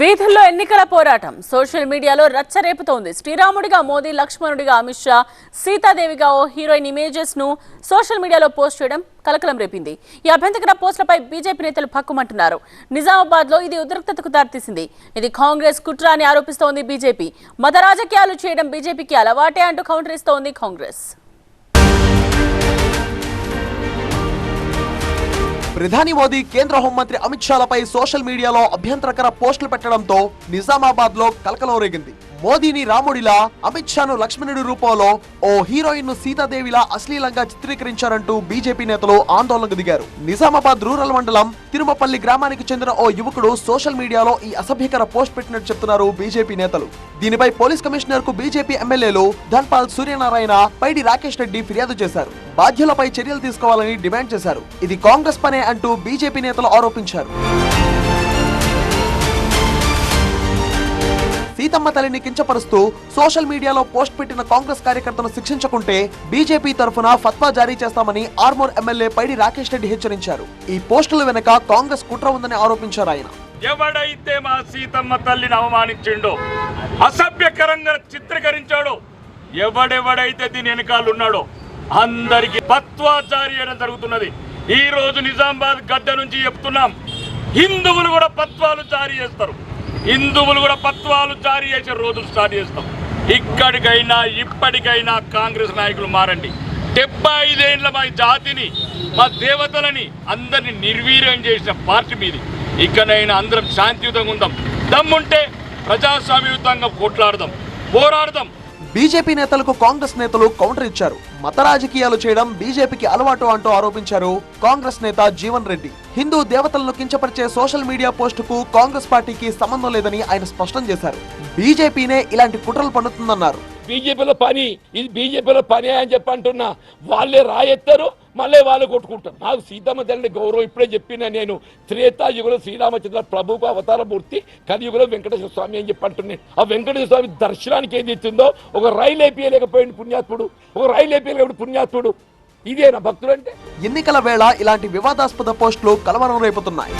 వీధుల్లో ఎన్నికల పోరాటం. సోషల్ మీడియాలో రచ్చ రేపుతోంది శ్రీరాముడిగా మోదీ లక్ష్మణుడిగా అమిత్ షా సీతాదేవిగా ఓ హీరోయిన్ ఇమేజెస్ను సోషల్ మీడియాలో పోస్ట్ చేయడం కలకలం రేపింది. ఈ అభ్యంతకర పోస్టులపై బీజేపీ నేతలు పక్కుమంటున్నారు. నిజామాబాద్లో ఇది ఉద్రిక్తతకు దారితీసింది. ఇది కాంగ్రెస్ కుట్ర అని ఆరోపిస్తోంది బీజేపీ. మత రాజకీయాలు చేయడం బీజేపీకి అలవాటే అంటూ కౌంటర్ ఇస్తోంది కాంగ్రెస్. ప్రధాని మోదీ కేంద్ర హోంమంత్రి అమిత్ షాలపై సోషల్ మీడియాలో అభ్యంతరకర పోస్టులు పెట్టడంతో నిజామాబాద్లో కలకలం రేగింది. మోదీని రాముడిలా అమిత్ షాను లక్ష్మణుడి రూపంలో ఓ హీరోయిన్ను సీతాదేవిలా అశ్లీలంగా చిత్రీకరించారంటూ బీజేపీ నేతలు ఆందోళనకు దిగారు. నిజామాబాద్ రూరల్ మండలం తిరుమపల్లి గ్రామానికి చెందిన ఓ యువకుడు సోషల్ మీడియాలో ఈ అసభ్యకర పోస్ట్ పెట్టినట్టు చెప్తున్నారు బీజేపీ నేతలు. దీనిపై పోలీస్ కమిషనర్కు బీజేపీ ఎమ్మెల్యేలు ధన్పాల్ సూర్యనారాయణ పైడి రాకేష్ రెడ్డి ఫిర్యాదు చేశారు. బాధ్యులపై చర్యలు తీసుకోవాలని డిమాండ్ చేశారు. ఇది కాంగ్రెస్ పనే అంటూ బీజేపీ నేతలు ఆరోపించారు. సీతమ్మ తల్లిని కించపరుస్తూ సోషల్ మీడియాలో పోస్ట్ పెట్టిన కాంగ్రెస్ కార్యకర్తను శిక్షించకుంటే బీజేపీ తరఫున ఫత్వా జారీ చేస్తామని ఆర్మూర్ ఎమ్మెల్యే పైడి రాకేష్ రెడ్డి హెచ్చరించారు. ఈ పోస్టుల వెనుక కాంగ్రెస్ కుట్ర ఉందని ఆరోపించారు ఆయన. ఎవడైతే మా సీతమ్మ తల్లిని అవమానించిండో అసభ్యకరంగా చిత్రీకరించాడో ఎవడెవడైతే దీని వెనకాల ఉన్నాడో అందరికి పత్వా జారీ చేయడం జరుగుతున్నది. ఈ రోజు నిజామాబాద్ గడ్డ నుంచి చెప్తున్నాం హిందువులు కూడా పత్వాలు జారీ చేస్తారు. హిందువులు కూడా పత్వాలు జారీ చేసే రోజులు స్టార్ట్ చేస్తాం. ఇక్కడికైనా ఇప్పటికైనా కాంగ్రెస్ నాయకులు మారండి. డెబ్బై ఐదేళ్ళ మా జాతిని మా దేవతలని అందరిని నిర్వీర్యం చేసిన పార్టీ మీది. ఇక్కడైనా అందరం శాంతియుతంగా ఉందాం. దమ్ముంటే ప్రజాస్వామ్యయుతంగా కొట్లాడదాం పోరాడదాం. బీజేపీ నేతలకు కాంగ్రెస్ నేతలు కౌంటర్ ఇచ్చారు. మత రాజకీయాలు చేయడం బీజేపీకి అలవాటు అంటూ ఆరోపించారు కాంగ్రెస్ నేత జీవన్ రెడ్డి. హిందూ దేవతలను కించపరిచే సోషల్ మీడియా పోస్టుకు కాంగ్రెస్ పార్టీకి సంబంధం లేదని ఆయన స్పష్టం చేశారు. బీజేపీనే ఇలాంటి కుట్రలు పన్నుతుందన్నారు. బీజేపీలో పని ఇది బీజేపీలో పని అని చెప్పి అంటున్నా వాళ్ళే రాయెత్తారు మళ్ళీ వాళ్ళు కొట్టుకుంటారు. నాకు సీతమ్మ తల్లి గౌరవం ఇప్పుడే చెప్పిన నేను. త్రేతాయుగంలో శ్రీరామచంద్ర ప్రభుకు అవతార మూర్తి కలియుగంలో వెంకటేశ్వర స్వామి అని చెప్పి అంటున్నాను ఆ వెంకటేశ్వర స్వామి దర్శనానికి ఏది ఇచ్చిందో ఒక రైలు వేపియలేకపోయింది పుణ్యాత్ముడు. ఒక రైలు వేపియలేకపోయింది పుణ్యాత్ముడు. ఇదేనా భక్తుడు అంటే ఎన్నికల వేళ ఇలాంటి వివాదాస్పద పోస్టులు కలవరం రేపుతున్నాయి.